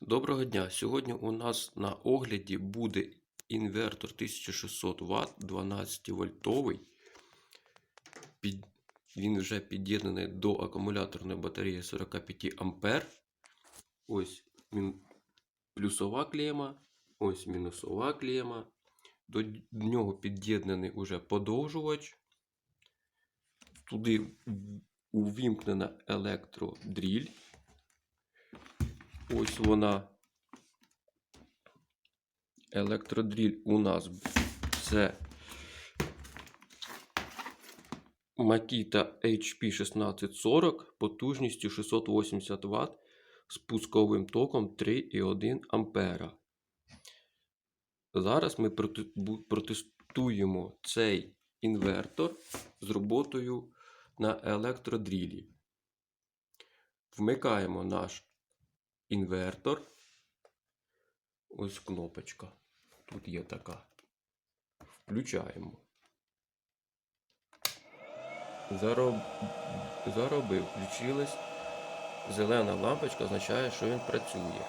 Доброго дня! Сьогодні у нас на огляді буде інвертор 1600 Вт 12 вольтовий. Під... Він вже під'єднаний до акумуляторної батареї 45 А. Ось мін... плюсова клема, ось мінусова клема. До нього під'єднаний уже подовжувач. Туди увімкнена електродріль. Ось вона. Електродріль у нас це Makita HP1640 потужністю 680 Вт з пусковим током 3,1 А. Зараз ми протестуємо цей інвертор з роботою на електродрілі. Вмикаємо наш інвертор. Ось кнопочка. Тут є така. Включаємо. Зароб... Заробив. Включилась. Зелена лампочка означає, що він працює.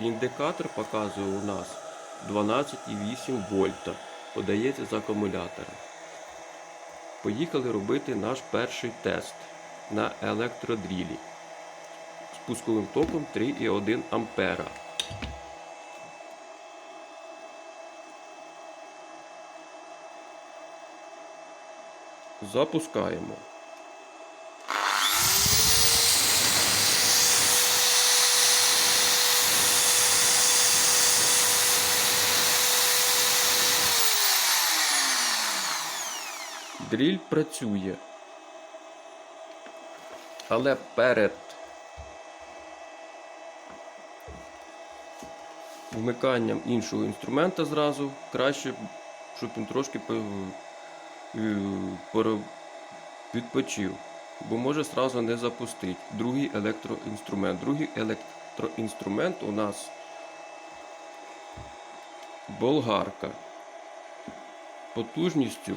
Індикатор показує у нас 12,8 вольта. Подається з акумулятора. Поїхали робити наш перший тест на електродрілі пусковим током 3,1 ампера. Запускаємо. Дріль працює. Але перед вмиканням іншого інструмента зразу краще, щоб він трошки е, відпочив, бо може зразу не запустити другий електроінструмент. Другий електроінструмент у нас болгарка потужністю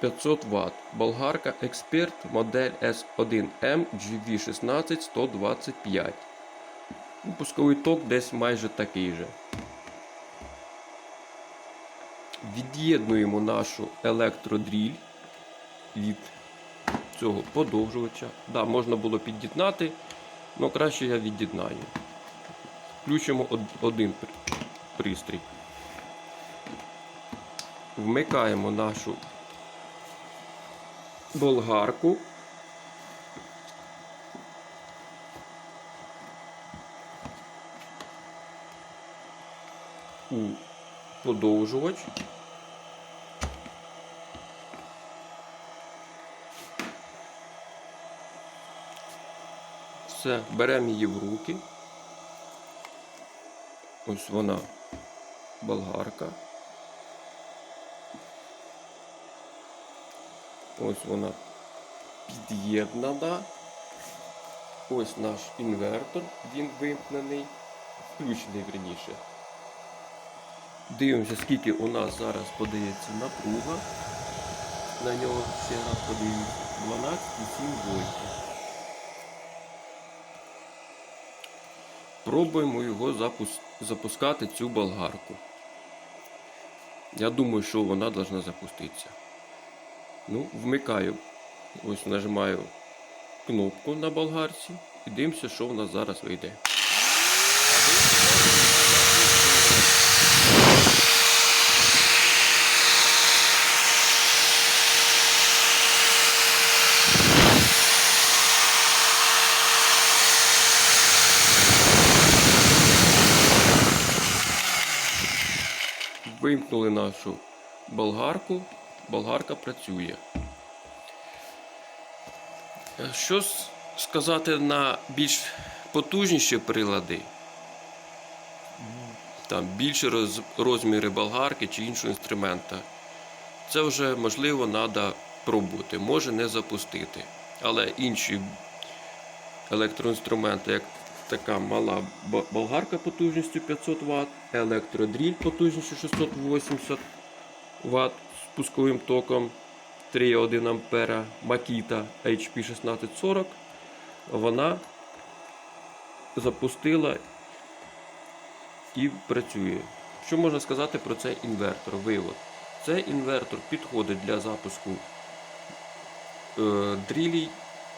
500 Вт. Болгарка Експерт модель S1M GV16 125. Ну, Пусковий ток десь майже такий же. Від'єднуємо нашу електродріль від цього подовжувача. Да, можна було під'єднати, але краще я від'єднаю. Включимо один пристрій. Вмикаємо нашу болгарку. У подовжувач. Все, беремо її в руки. Ось вона болгарка. Ось вона під'єднана. Ось наш інвертор, він вимкнений, включений верніше. Дивимося, скільки у нас зараз подається напруга. На нього ще раз подивимося. 12,7 вольтів. Пробуємо його запус- запускати цю болгарку. Я думаю, що вона повинна запуститися. Ну, вмикаю. Ось нажимаю кнопку на болгарці і дивимося, що в нас зараз вийде. Вимкнули нашу болгарку, болгарка працює. Що сказати на більш потужніші прилади? Там більші роз- розміри болгарки чи іншого інструмента. Це вже можливо треба пробувати, може не запустити. Але інші електроінструменти, як така мала болгарка потужністю 500 Вт, електродріль потужністю 680 Вт з пусковим током 3,1 А, Makita HP1640, вона запустила і працює. Що можна сказати про цей інвертор? Вивод. Цей інвертор підходить для запуску е, дрілій,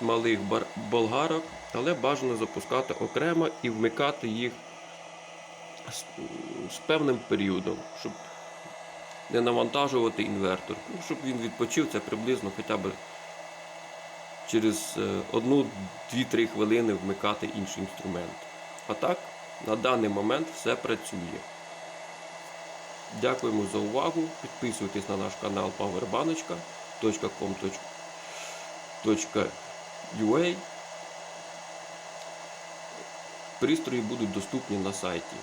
малих болгарок, але бажано запускати окремо і вмикати їх з, з певним періодом, щоб не навантажувати інвертор. Ну, щоб він відпочив, це приблизно хоча б через 1-2-3 хвилини вмикати інший інструмент. А так, на даний момент все працює. Дякуємо за увагу. Підписуйтесь на наш канал powerbanочка.com.ua. Пристрої будуть доступні на сайті.